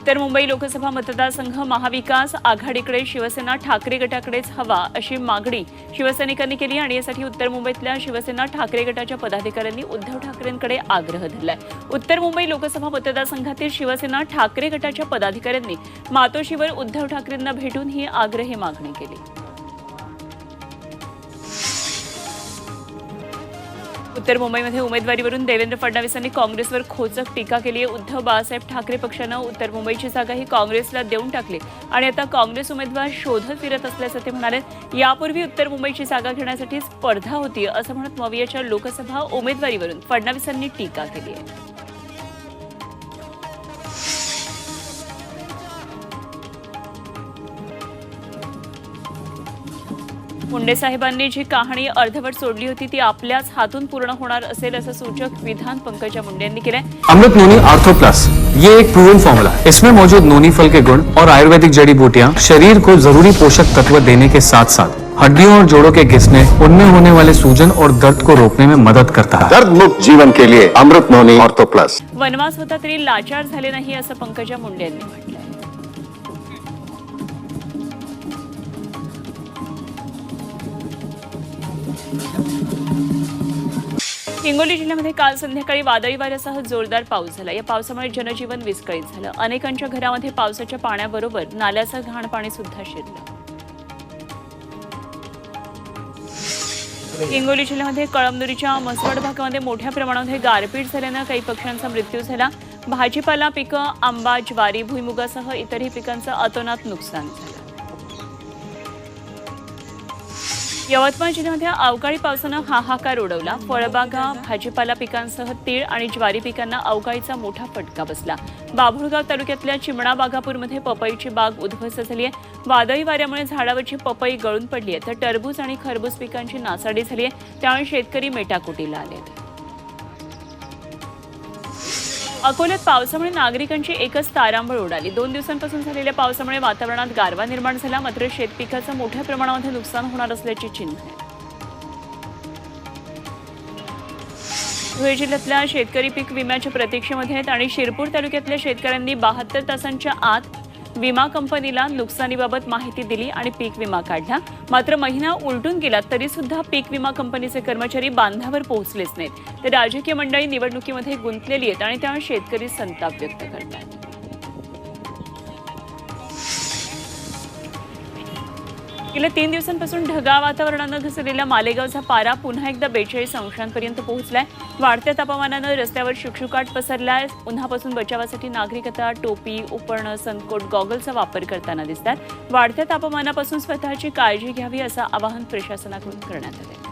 उत्तर मुंबई लोकसभा मतदारसंघ महाविकास आघाडीकडे शिवसेना ठाकरे गटाकडेच हवा अशी मागणी शिवसैनिकांनी केली आणि यासाठी उत्तर मुंबईतल्या शिवसेना ठाकरे गटाच्या पदाधिकाऱ्यांनी उद्धव ठाकरेंकडे आग्रह धरलाय. उत्तर मुंबई लोकसभा मतदारसंघातील शिवसेना ठाकरे गटाच्या पदाधिकाऱ्यांनी मातोशीवर उद्धव ठाकरेंना भेटून ही आग्रही मागणी केली. उत्तर मुंबईमध्ये उमेदवारीवरून देवेंद्र फडणवीसांनी काँग्रेसवर खोचक टीका केली. आहे उद्धव बाळासाहेब ठाकरे पक्षानं उत्तर मुंबईची जागा ही काँग्रेसला देऊन टाकली. आणि आता काँग्रेस उमेदवार शोधत फिरत असल्याचं ते म्हणाले यापूर्वी उत्तर मुंबईची जागा घेण्यासाठी स्पर्धा होती असं म्हणत मवियाच्या लोकसभा उमेदवारीवरून फडणवीसांनी टीका केली आहे. मुंडे साहेबांनी जी कहाणी अर्धवट सोडली होती ती आपल्याच हातून पूर्ण होणार असेल असं सूचक विधान पंकजा मुंडे यांनी केलंय. अमृत नोनी आर्थो प्लस ये एक प्रूवन फॉर्मूला है। इसमें मौजूद नोनी फल के गुण और आयुर्वेदिक जड़ी बूटियां शरीर को जरूरी पोषक तत्व देने के साथ साथ हड्डियों और जोड़ों के घिसने उनमें होने वाले सूजन और दर्द को रोकने में मदद करता है। दर्द मुक्त जीवन के लिए अमृत नोनी ऑर्थो प्लस वनवास होता तरी लाचार झाले नाही असं पंकजा मुंडे यांनी म्हटलंय. हिंगोली जिल्ह्यामध्ये काल संध्याकाळी वादळी वाऱ्यासह जोरदार पाऊस झाला. या पावसामुळे जनजीवन विस्कळीत झालं. अनेकांच्या घरामध्ये पावसाच्या पाण्याबरोबर नाल्याचं घाण पाणी सुद्धा शिरलं. हिंगोली जिल्ह्यामध्ये कळमनुरीच्या मसवड भागामध्ये मोठ्या प्रमाणामध्ये गारपीट झाल्यानं काही पक्ष्यांचा मृत्यू झाला. भाजीपाला पिकं आंबा ज्वारी भुईमुगासह इतरही पिकांचं अतोनात नुकसान झालं. यवतमाळ जिल्ह्यामध्ये अवकाळी पावसानं हाहाकार उडवला. फळबागा भाजीपाला पिकांसह तीळ आणि ज्वारी पिकांना अवकाळीचा मोठा फटका बसला. बाभुळगाव तालुक्यातल्या चिमणा बागापूरमध्ये पपईची बाग उद्ध्वस्त झाली आहे. वादळी वाऱ्यामुळे झाडावरची पपई गळून पडली आहे. तर टरबूज आणि खरबूज पिकांची नासाडी झाली आहे. त्यामुळे शेतकरी मेटाकुटीला आले आहेत अकोल्यात पावसामुळे नागरिकांची एकच तारांबळ उडाली. दोन दिवसांपासून झालेल्या पावसामुळे वातावरणात गारवा निर्माण झाला मात्र शेतपिकाचं मोठ्या प्रमाणामध्ये नुकसान होणार असल्याची चिन्ह. आहे धुळे जिल्ह्यातल्या शेतकरी पीक विम्याच्या प्रतीक्षेमध्ये आहेत आणि शिरपूर तालुक्यातल्या शेतकऱ्यांनी बहात्तर तासांच्या आत विमा कंपनीला नुकसानीबाबत माहिती दिली आणि पीक विमा काढला. मात्र महिना उलटून गेला तरी सुद्धा पीक विमा कंपनीचे कर्मचारी बांधावर पोहोचलेच नाहीत. तर राजकीय मंडळी निवडणुकीमध्ये गुंतलेली आहेत आणि त्यामुळे शेतकरी संताप व्यक्त करतात. गेल्या तीन दिवसांपासून ढगाळ वातावरणानं घसरलेल्या मालेगावचा पारा पुन्हा एकदा बेचाळीस अंशांपर्यंत पोहोचलाय. वाढत्या तापमानानं रस्त्यावर शुकशुकाट पसरलाय. उन्हापासून बचावासाठी नागरिक आता टोपी उपरणं सनकोट गॉगलचा वापर करताना दिसतात. वाढत्या तापमानापासून स्वतःची काळजी घ्यावी असं आवाहन प्रशासनाकडून करण्यात आलं